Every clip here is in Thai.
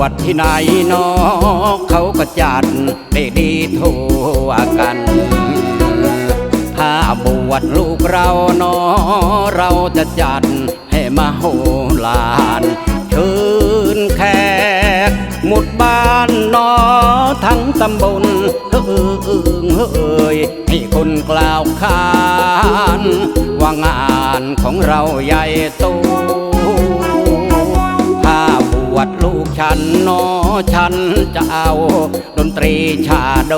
วชที่ไหนนอเขาก็จัดได้ดีทั่วกัน ถ้าบวชลูกเรานอเราจะจัดให้มาโหลานเชิญแขกหมุดบ้านนอทั้งตำบลเฮ้อเฮ้ยให้คนกล่าวขาน ว่างานของเราใหญ่โต ฉันนอฉันจะเอาดนตรีชาโด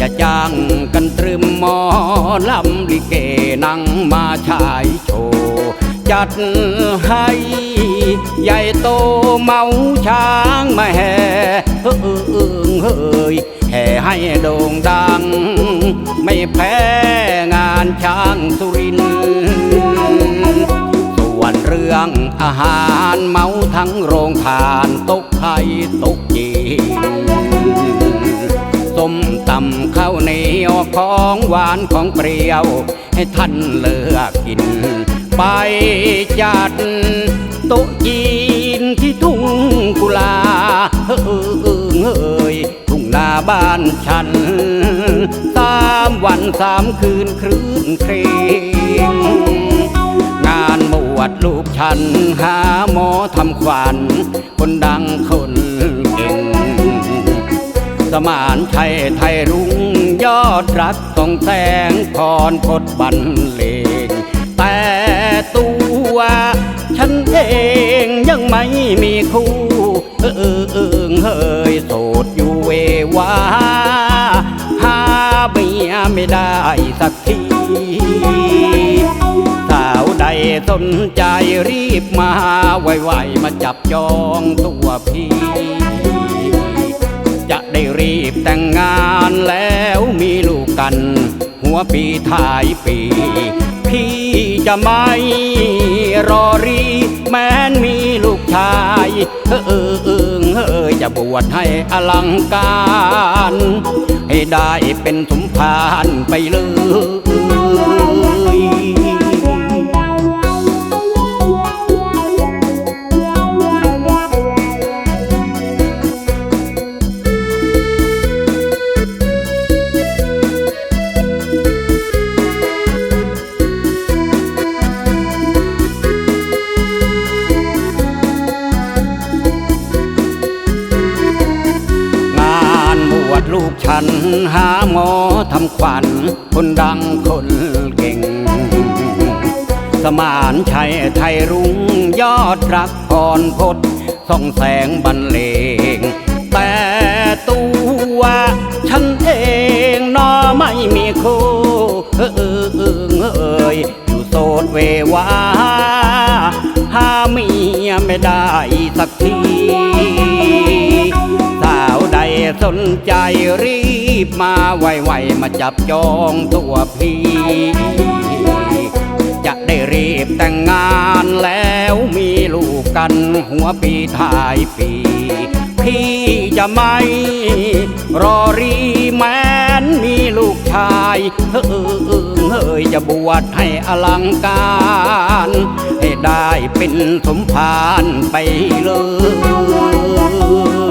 จะจ้างกันตรึมหมอลำลิเกนั่งมาชายโชว์จัดให้ใหญ่โตเมาช้างมาแห่เฮ้อเฮ้ยแห่ให้โด่งดัง ไม่แพ้งานช้างสุรินทร์ รื่องอาหารเมาทั้งโรงทานตกไทยตกจีนส้มตำข้าวเหนียวของหวานของเปรี้ยว ให้ท่านเลือกกิน ไปจัดโต๊ะจีนที่ทุ่งกุลาเฮ้อเฮ้ยทุ่งนาบ้านฉันสามวันสามคืนครื้นเครง วชลูกฉัน หาหมอทำขวัญคนดังคนเก่ง สมานชัยไทยรุ่งยอดรักต้องแสงพรพดบันเลงแต่ตัวฉันเองยังไม่มีคู่ เออเออเฮ้ยโสดอยู่เววาหาเมียไม่ได้สักที สนใจรีบมาไวๆมาจับจองตัวพี่ จะได้รีบแต่งงานแล้วมีลูกกัน หัวปีท้ายปี พี่จะไม่รอรีแม้นมีลูกชายเออเออเออเออจะบวชให้อลังการ ให้ได้เป็นสมภารไปเลยานบวชลูกฉันหาหมอทำขวัญคนดังคนเก่ง สมานชัยไทยรุ่งยอดรักพรพดส่องแสงบรรเลง แต่ตัวฉันเองนอไม่มีคู่เออเออเออเอยอยู่โสดเววาหาเมียไม่ได้สักที สนใจรีบมาไวๆมาจับจองตัวพี่ จะได้รีบแต่งงานแล้วมีลูกกันหัวปีท้ายปี พี่จะไม่รอรีแม้นมีลูกชายเฮ้ออเฮ้ยจะบวชให้อลังการให้ได้เป็นสมภารไปเลย